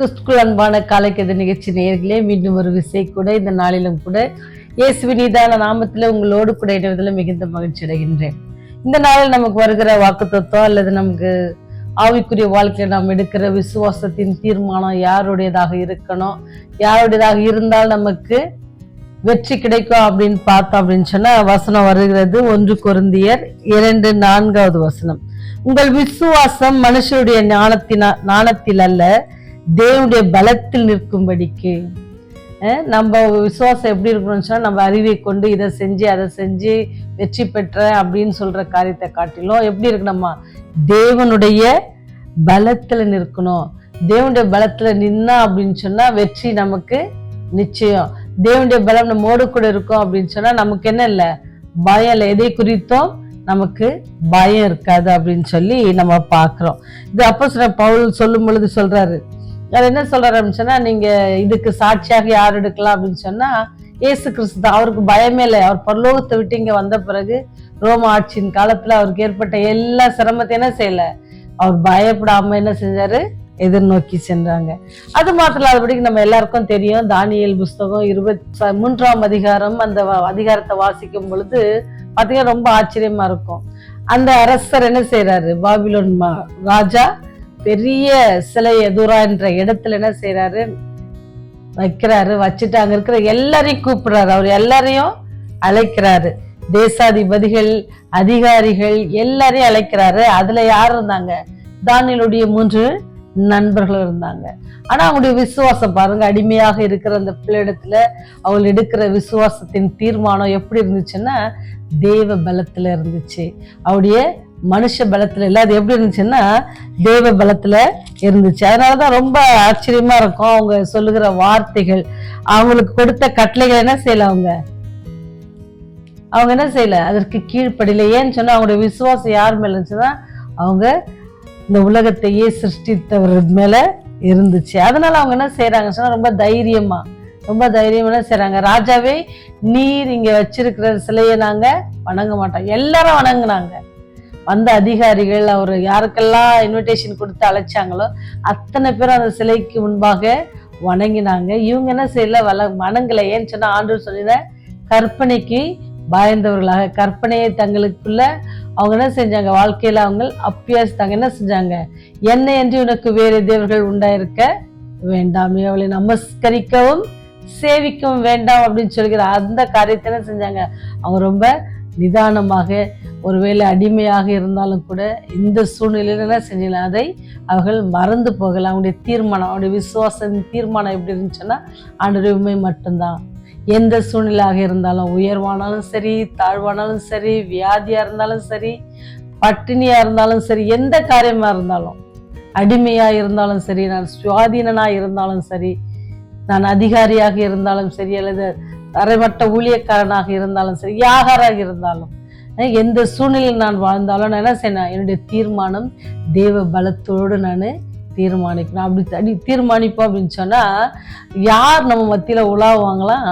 கிறிஸ்துக்குள் அன்பான காலைக்கதை நிகழ்ச்சி நேர்களே மீண்டும் ஒரு விசை கூட இந்த நாளிலும் கூட இயேசுவினிதான நீதான நாமத்தில் உங்களோடு கூட இணைவதில் மிகுந்த மகிழ்ச்சி அடைகின்றேன். இந்த நாளில் நமக்கு வருகிற வாக்குத்தத்தம் அல்லது நமக்கு ஆவிக்குரிய வாழ்க்கையில் நாம் எடுக்கிற விசுவாசத்தின் தீர்மானம் யாருடையதாக இருக்கணும் யாருடையதாக இருந்தால் நமக்கு வெற்றி கிடைக்கும் அப்படின்னு பார்த்தோம் அப்படின்னு சொன்னால் வசனம் வருகிறது ஒன்று கொருந்தியர் இரண்டு நான்காவது வசனம். உங்கள் விசுவாசம் மனுஷருடைய ஞானத்தின ஞானத்தில் அல்ல தேவனுடைய பலத்தில் நிற்கும்படிக்கு. நம்ம விசுவாசம் எப்படி இருக்கணும்னு சொன்னால் நம்ம அறிவை கொண்டு இதை செஞ்சு அதை செஞ்சு வெற்றி பெற்றேன் அப்படின்னு சொல்கிற காரியத்தை காட்டிலும் எப்படி இருக்கணுமா தேவனுடைய பலத்தில் நிற்கணும். தேவனுடைய பலத்தில் நின்னா அப்படின்னு சொன்னால் வெற்றி நமக்கு நிச்சயம். தேவனுடைய பலம் நம்மோடு கூட இருக்கும் அப்படின்னு சொன்னால் நமக்கு என்ன இல்லை? பயம் இல்லை. எதை குறித்தும் நமக்கு பயம் இருக்காது அப்படின்னு சொல்லி நம்ம பார்க்குறோம். இது அப்போ சில பவுல் சொல்லும் பொழுது சொல்கிறாரு அவர் என்ன சொல்றாரு அப்படின்னு சொன்னா நீங்க இதுக்கு சாட்சியாக யார் எடுக்கலாம் அப்படின்னு சொன்னா இயேசு கிறிஸ்து தான். அவருக்கு பயமே இல்லை. அவர் பரலோகத்தை விட்டு இங்க வந்த பிறகு ரோம ஆட்சியின் காலத்துல அவருக்கு ஏற்பட்ட எல்லா சிரமத்தையும் என்ன செய்யல? அவர் பயப்படாம என்ன செஞ்சாரு? எதிர்நோக்கி சென்றாங்க. அது மாத்திரம் அதுபடிக்கு நம்ம எல்லாருக்கும் தெரியும் தானியல் புஸ்தகம் இருபத்தி மூன்றாம் அதிகாரம் அந்த வ- அதிகாரத்தை வாசிக்கும் பொழுது பார்த்தீங்கன்னா ரொம்ப ஆச்சரியமா இருக்கும். அந்த அரசர் என்ன செய்யறாரு பாபிலோன் மா- ராஜா பெரிய சிலை எதுரா என்ற இடத்துல என்ன செய்யறாரு வைக்கிறாரு வச்சுட்டு அங்க இருக்கிற எல்லாரையும் கூப்பிடுறாரு. அவர் எல்லாரையும் அழைக்கிறாரு. தேசாதிபதிகள் அதிகாரிகள் எல்லாரையும் அழைக்கிறாரு. அதுல யார் இருந்தாங்க? தானியலுடைய மூன்று நண்பர்கள் இருந்தாங்க. ஆனா அவங்களுடைய விசுவாசம் பாருங்க அடிமையாக இருக்கிற அந்த பிள்ளையிடத்துல அவங்க எடுக்கிற விசுவாசத்தின் தீர்மானம் எப்படி இருந்துச்சுன்னா தேவ பலத்துல இருந்துச்சு. அவருடைய மனுஷ பலத்தில் இல்லை அது எப்படி இருந்துச்சுன்னா தேவ பலத்தில் இருந்துச்சு. அதனாலதான் ரொம்ப ஆச்சரியமாக இருக்கும் அவங்க சொல்லுகிற வார்த்தைகள். அவங்களுக்கு கொடுத்த கட்டளைகள் என்ன செய்யலை அவங்க? அவங்க என்ன செய்யலை? அதற்கு கீழ்ப்படியில. ஏன்னு சொன்னால் அவங்களுடைய விசுவாசம் யார் மேலே இருந்துச்சுன்னா அவங்க இந்த உலகத்தையே சிருஷ்டித்தவர் மேலே இருந்துச்சு. அதனால அவங்க என்ன செய்கிறாங்கன்னு சொன்னால் ரொம்ப தைரியமாக ரொம்ப தைரியமாக என்ன ராஜாவே நீர் இங்கே வச்சிருக்கிற சிலையை நாங்கள் வணங்க மாட்டோம். எல்லாரும் வணங்குனாங்க. வந்த அதிகாரிகள் அவர் யாருக்கெல்லாம் இன்விடேஷன் கொடுத்து அழைச்சாங்களோ அத்தனை பேரும் அந்த சிலைக்கு முன்பாக வணங்கினாங்க. இவங்க என்ன செய்யல? வள வணங்கலை. ஏன்னு சொன்னால் ஆண்டு சொல்லிட கற்பனைக்கு பயந்தவர்களாக கற்பனையை தங்களுக்குள்ள அவங்க என்ன செஞ்சாங்க? வாழ்க்கையில் அவங்க அப்பியாசித்தாங்க. என்ன செஞ்சாங்க? என்ன என்று உனக்கு வேறு தேவர்கள் உண்டாயிருக்க வேண்டாம். அவளை நமஸ்கரிக்கவும் சேவிக்கவும் வேண்டாம் அப்படின்னு சொல்கிற அந்த காரியத்தை என்ன செஞ்சாங்க? அவங்க ரொம்ப நிதானமாக ஒருவேளை அடிமையாக இருந்தாலும் கூட இந்த சூழ்நிலையில என்ன அதை அவர்கள் மறந்து போகலாம். அவங்களுடைய தீர்மானம் அவனுடைய விசுவாசம் தீர்மானம் எப்படி இருந்துச்சுன்னா ஆண்டுடைய உண்மை மட்டும்தான். எந்த சூழ்நிலையாக இருந்தாலும் உயர்வானாலும் சரி தாழ்வானாலும் சரி வியாதியா இருந்தாலும் சரி பட்டினியா இருந்தாலும் சரி எந்த காரியமா இருந்தாலும் அடிமையா இருந்தாலும் சரி நான் சுவாதீனனா இருந்தாலும் சரி நான் அதிகாரியாக இருந்தாலும் சரி அல்லது அரைவட்ட ஊழியக்காரனாக இருந்தாலும் சரி யாகாராக இருந்தாலும் எந்த சூழ்நிலையில் நான் வாழ்ந்தாலும் நான் என்ன செய்யணும்? என்னுடைய தீர்மானம் தேவ பலத்தோடு நான் தீர்மானிக்கணும். அப்படி அடி தீர்மானிப்போம் அப்படின்னு சொன்னால் யார் நம்ம மத்தியில் உலாவாங்களாம்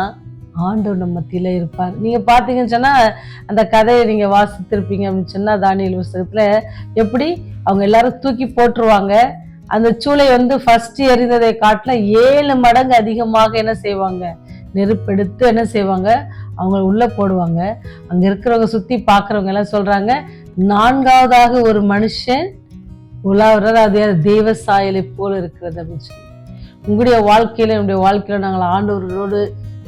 ஆண்டவர் நம்ம மத்தியில் இருப்பார். நீங்கள் பார்த்தீங்கன்னு சொன்னால் அந்த கதையை நீங்கள் வாசித்திருப்பீங்க அப்படின்னு சொன்னால் தானியல் புஸ்தகத்தில் எப்படி? அவங்க எல்லாரும் தூக்கி போட்டுருவாங்க. அந்த சூளை வந்து ஃபஸ்ட்டு எரிந்ததை காட்டில ஏழு மடங்கு அதிகமாக என்ன செய்வாங்க? நெருப்பெடுத்து என்ன செய்வாங்க? அவங்க உள்ளே போடுவாங்க. அங்கே இருக்கிறவங்க சுற்றி பார்க்குறவங்க எல்லாம் சொல்கிறாங்க நான்காவதாக ஒரு மனுஷன் உலாவுறாரு அது தெய்வ சாயலை போல இருக்கிறது அப்படின்னு சொல்லி. உங்களுடைய வாழ்க்கையில் நம்முடைய வாழ்க்கையில் நாங்கள் ஆண்டவர்களோடு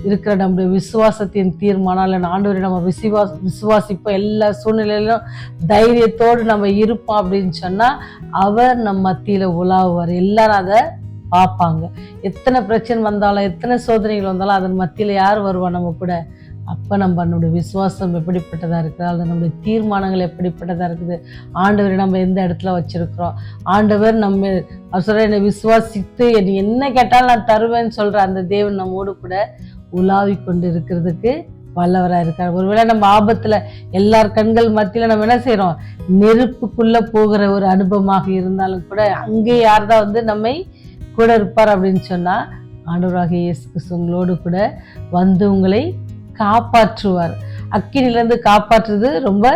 இருக்கிற நம்முடைய விசுவாசத்தின் தீர்மானம் இல்லை ஆண்டவரை நம்ம விசுவா விசுவாசிப்போம் எல்லா சூழ்நிலையிலும் தைரியத்தோடு நம்ம இருப்போம் அப்படின்னு சொன்னால் அவர் நம்ம மத்தியில் உலாவுவார். எல்லாரும் அதை பார்ப்பாங்க. எத்தனை பிரச்சனை வந்தாலும் எத்தனை சோதனைகள் வந்தாலும் அதன் மத்தியில் யார் வருவா நம்ம கூட? அப்போ நம்ம நம்முடைய விசுவாசம் எப்படிப்பட்டதாக இருக்குது? அது நம்முடைய தீர்மானங்கள் எப்படிப்பட்டதாக இருக்குது? ஆண்டவரை நம்ம எந்த இடத்துல வச்சுருக்குறோம்? ஆண்டவர் நம்ம சொல்கிற என்னை விசுவாசித்து என்னை என்ன கேட்டாலும் நான் தருவேன்னு சொல்கிற அந்த தேவன் நம்மோடு கூட உலாவி கொண்டு இருக்கிறதுக்கு வல்லவராக இருக்கார். ஒருவேளை நம்ம ஆபத்தில் எல்லார் கண்கள் மத்தியில் நம்ம என்ன செய்கிறோம் நெருப்புக்குள்ளே போகிற ஒரு அனுபவமாக இருந்தாலும் கூட அங்கே யார் தான் வந்து நம்மை கூட இருப்பார் அப்படின்னு சொன்னால் ஆண்டவராக இயேசு கிறிஸ்து உங்களோடு கூட வந்து உங்களை காப்பாற்றுவார். அக்கினிலேருந்து காப்பாற்றுறது ரொம்ப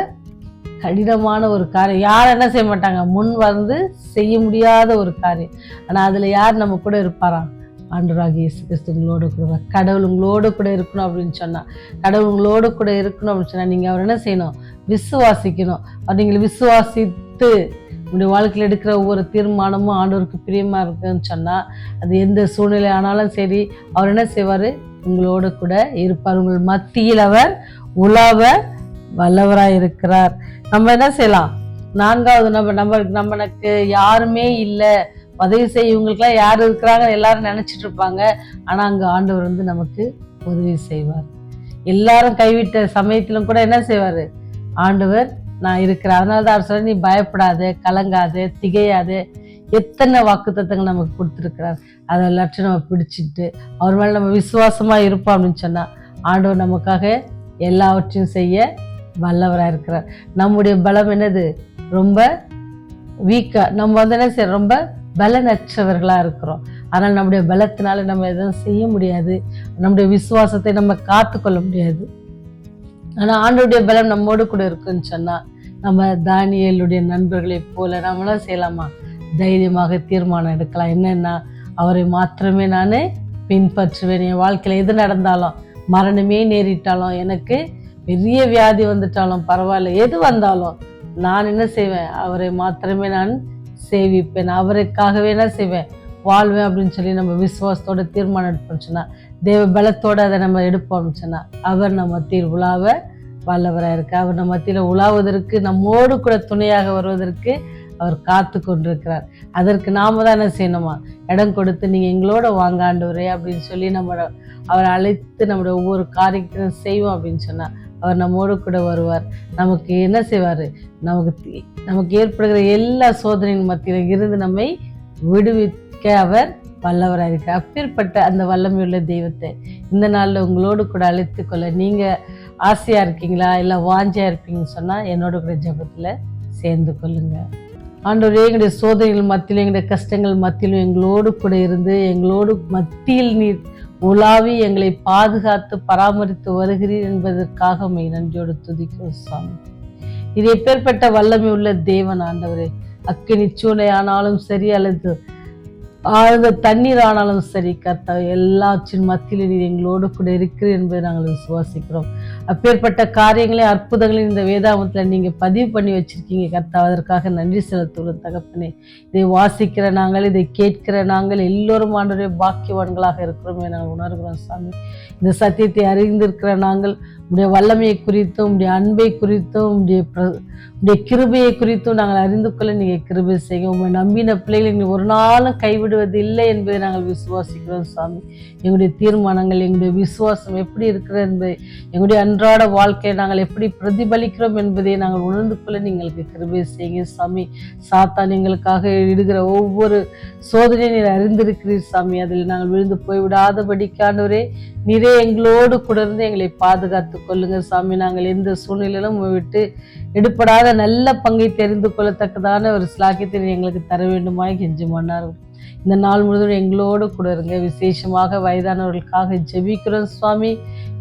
கடினமான ஒரு காரியம். யாரும் என்ன செய்ய மாட்டாங்க? முன் வந்து செய்ய முடியாத ஒரு காரியம். ஆனால் அதில் யார் நம்ம கூட இருப்பாராம் ஆண்டவராக இயேசு கிறிஸ்து உங்களோட கூட கடவுள் உங்களோட கூட இருக்கணும் அப்படின்னு சொன்னால் கடவுள் உங்களோட கூட இருக்கணும் அப்படின்னு சொன்னால் நீங்கள் அவர் என்ன செய்யணும்? விசுவாசிக்கணும். அவர் நீங்கள் விசுவாசித்து உங்களுடைய வாழ்க்கையில் எடுக்கிற ஒவ்வொரு தீர்மானமும் ஆண்டவருக்கு பிரியமாக இருக்குன்னு சொன்னால் அது எந்த சூழ்நிலை ஆனாலும் சரி அவர் என்ன செய்வார்? உங்களோட கூட இருப்பார். உங்கள் மத்தியில் அவர் உலாவ வல்லவராக இருக்கிறார். நம்ம என்ன செய்யலாம்? நான்காவது நம்ம நம்ம நம்மளுக்கு யாருமே இல்லை. உதவி செய்யவங்களுக்குலாம் யார் இருக்கிறாங்க எல்லாரும் நினைச்சிட்டு இருப்பாங்க. ஆனால் அங்கே ஆண்டவர் வந்து நமக்கு உதவி செய்வார். எல்லாரும் கைவிட்ட சமயத்திலும் கூட என்ன செய்வார்? ஆண்டவர் நான் இருக்கிறேன். அதனால தான் அவர் சொல்ல நீ பயப்படாது கலங்காது திகையாது. எத்தனை வாக்குத்தத்தங்கள் நமக்கு கொடுத்துருக்கிறார். அதை எல்லாத்தையும் நம்ம பிடிச்சிட்டு அவர் மேலே நம்ம விசுவாசமாக இருப்போம் அப்படின்னு சொன்னால் ஆண்டவர் நமக்காக எல்லாவற்றையும் செய்ய வல்லவராக இருக்கிறார். நம்முடைய பலம் என்னது? ரொம்ப வீக்காக நம்ம வந்து என்ன செய்ய ரொம்ப பலனற்றவர்களாக இருக்கிறோம். ஆனால் நம்முடைய பலத்தினால நம்ம எதுவும் செய்ய முடியாது. நம்முடைய விசுவாசத்தை நம்ம காத்துக்கொள்ள முடியாது. ஆனால் ஆண்டோடைய பலம் நம்மோடு கூட இருக்குன்னு சொன்னால் நம்ம தானியலுடைய நண்பர்களைப் போல நம்மளாம் செய்யலாமா? தைரியமாக தீர்மானம் எடுக்கலாம். என்னென்னா அவரை மாத்திரமே நான் பின்பற்றுவேன். என் வாழ்க்கையில் எது நடந்தாலும் மரணமே நேரிட்டாலும் எனக்கு பெரிய வியாதி வந்துட்டாலும் பரவாயில்ல. எது வந்தாலும் நான் என்ன செய்வேன்? அவரை மாத்திரமே நான் சேவிப்பேன். அவருக்காகவே என்ன செய்வேன்? வாழ்வேன் அப்படின்னு சொல்லி நம்ம விசுவாசத்தோட தீர்மானம் எடுப்போம்னு சொன்னால் தேவ பலத்தோடு அதை நம்ம எடுப்போம்னு சொன்னால் அவர் நம்ம தீர்வுலாவை வல்லவராக இருக்கு அவர் நம்ம மத்தியில் உலாவதற்கு நம்மோடு கூட துணையாக வருவதற்கு அவர் காத்து கொண்டிருக்கிறார். அதற்கு நாம தான் என்ன செய்யணுமா? இடம் கொடுத்து நீங்கள் எங்களோட வாங்க ஆண்டவரே அப்படின்னு சொல்லி நம்ம அவரை அழைத்து நம்முடைய ஒவ்வொரு காரியத்தையும் செய்வோம் அப்படின்னு சொன்னால் அவர் நம்மோடு கூட வருவார். நமக்கு என்ன செய்வார்? நமக்கு நமக்கு ஏற்படுகிற எல்லா சோதனையின் மத்தியில் இருந்து நம்மை விடுவிக்க அவர் வல்லவராக இருக்கிறார் அப்பேற்பட்ட அந்த வல்லமையுள்ள தெய்வத்தை இந்த நாளில் உங்களோடு கூட அழைத்து கொள்ள நீங்கள் ஆசையாக இருக்கீங்களா? இல்லை வாஞ்சியாக இருப்பீங்கன்னு சொன்னால் என்னோட கூட ஜபத்தில் சேர்ந்து கொள்ளுங்க. ஆண்டவரே எங்களுடைய சோதனைகள் மத்தியிலும் எங்களுடைய கஷ்டங்கள் மத்தியிலும் எங்களோடு கூட இருந்து எங்களோடு மத்தியில் நீர் உலாவி எங்களை பாதுகாத்து பராமரித்து வருகிறீர் என்பதற்காக உண்மை நன்றியோடு துதிக்கிறோம் சுவாமி. இது எப்பேற்பட்ட வல்லமை உள்ள தேவன் ஆண்டவரே. அக்கினி சூளை ஆனாலும் சரி அல்லது ஆழ்ந்த தண்ணீர் ஆனாலும் சரி கர்த்தா எல்லாற்றின் மத்தியில் நீர் எங்களோடு கூட இருக்கிறீர் என்பதை நாங்கள் விசுவாசிக்கிறோம். அப்பேற்பட்ட காரியங்களை அற்புதங்களையும் இந்த வேதாமத்தில் நீங்க பதிவு பண்ணி வச்சிருக்கீங்க. கர்த்தா அதற்காக நன்றி செலுத்துகிறோம். தகப்பனே இதை வாசிக்கிற நாங்கள் இதை கேட்கிற நாங்கள் எல்லோரும் ஆண்டவரே பாக்கியவான்களாக இருக்கிறோம் என நாங்கள் உணர்கிறோம் சாமி. இந்த சத்தியத்தை அறிந்திருக்கிற நாங்கள் உடைய வல்லமையை குறித்தும் உடைய அன்பை குறித்தும் உடைய பிர- உடைய கிருபையை குறித்தும் நாங்கள் அறிந்து கொள்ள நீங்கள் கிருபை செய்ய உங்களை நம்பின பிள்ளைகளை நீங்கள் ஒரு நாளும் கைவிடுவது இல்லை என்பதை நாங்கள் விசுவாசிக்கிறோம் சாமி. எங்களுடைய தீர்மானங்கள் எங்களுடைய விசுவாசம் எப்படி இருக்கிறது என்பதை எங்களுடைய அன்றாட வாழ்க்கையை நாங்கள் எப்படி பிரதிபலிக்கிறோம் என்பதை நாங்கள் உணர்ந்து கொள்ள நீங்களுக்கு கிருபை செய்யுங்க சாமி. சாத்தான் எங்களுக்காக இடுகிற ஒவ்வொரு சோதனையை நீர் அறிந்திருக்கிறீர் சாமி. அதில் நாங்கள் விழுந்து போய்விடாதபடிக்கானவரே நீரே எங்களோடு குடர்ந்து எங்களை பாதுகாத்து கொள்ளுங்கள் சாமி. நாங்கள் எந்த சூழ்நிலையிலும் விட்டு எடுப்படாத நல்ல பங்கை தெரிந்து கொள்ளத்தக்கதான ஒரு ஸ்லாக்கியத்தை எங்களுக்கு தர வேண்டுமாய் கெஞ்சு மன்னார். இந்த நாள் முழுவதும் எங்களோடு கூட இருங்க. விசேஷமாக வயதானவர்களுக்காக ஜெபிக்கிறோம் சுவாமி.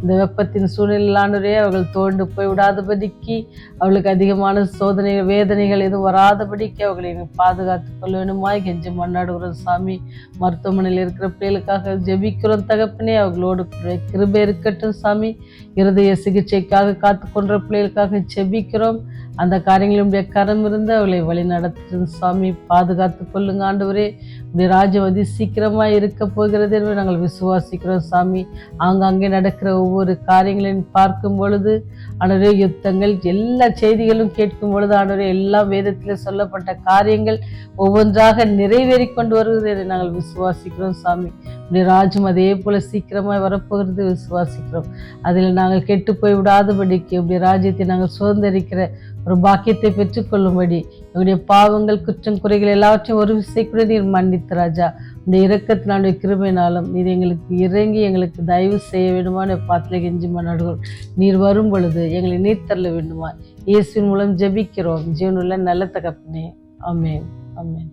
இந்த வெப்பத்தின் சூழ்நிலையிலானவரே அவர்கள் தோண்டு போய் விடாதபடிக்கு அவளுக்கு அதிகமான சோதனை வேதனைகள் எதுவும் வராதபடிக்கு அவர்களை பாதுகாத்து கொள்ள வேணுமாய் கெஞ்சி மன்னாடுகிறோம் சாமி மருத்துவமனையில் இருக்கிற பிள்ளைகளுக்காக ஜெபிக்கிறோம் தகப்பனே அவர்களோடு கிருபை இருக்கட்டும் சாமி இருதய சிகிச்சைக்காக காத்து கொன்ற பிள்ளைகளுக்காக ஜெபிக்கிறோம். அந்த காரியங்களுடைய கரம் இருந்து அவளை வழி நடத்தும் சாமி பாதுகாத்து கொள்ளுங்க ஆண்டவரே. இப்படி ராஜ்யம் அதி இருக்க போகிறது என்று நாங்கள் விசுவாசிக்கிறோம் சாமி. ஆங்காங்கே நடக்கிற ஒவ்வொரு காரியங்களையும் பார்க்கும் பொழுது ஆண்டவரே யுத்தங்கள் எல்லா செய்திகளும் கேட்கும் பொழுது ஆண்டவரே எல்லா வேதத்தில் சொல்லப்பட்ட காரியங்கள் ஒவ்வொன்றாக நிறைவேறி கொண்டு வருகிறது என்று நாங்கள் விசுவாசிக்கிறோம் சாமி. இப்படி ராஜ்யம் அதே போல சீக்கிரமாக வரப்போகிறது விசுவாசிக்கிறோம். அதில் நாங்கள் கெட்டு போய் விடாதபடிக்கு இப்படி ராஜ்யத்தை நாங்கள் சுதந்திரிக்கிற ஒரு பாக்கியத்தை பெற்றுக்கொள்ளும்படி எங்களுடைய பாவங்கள் குற்றம் குறைகள் எல்லாவற்றையும் ஒரு விசை நீர் மன்னித்து ராஜா. இந்த இரக்கத்தினாலுடைய கிருமையினாலும் நீர் எங்களுக்கு இறங்கி எங்களுக்கு தயவு செய்ய வேண்டுமான பாத்திர கெஞ்சி மன்னாடுகிறோம் நீர் வரும் பொழுது எங்களை நீர் தள்ள வேண்டுமா இயேசுவின் மூலம் ஜெபிக்கிறோம். ஜீவனுள்ள நல்ல தகப்பனே. அமேன் அமேன்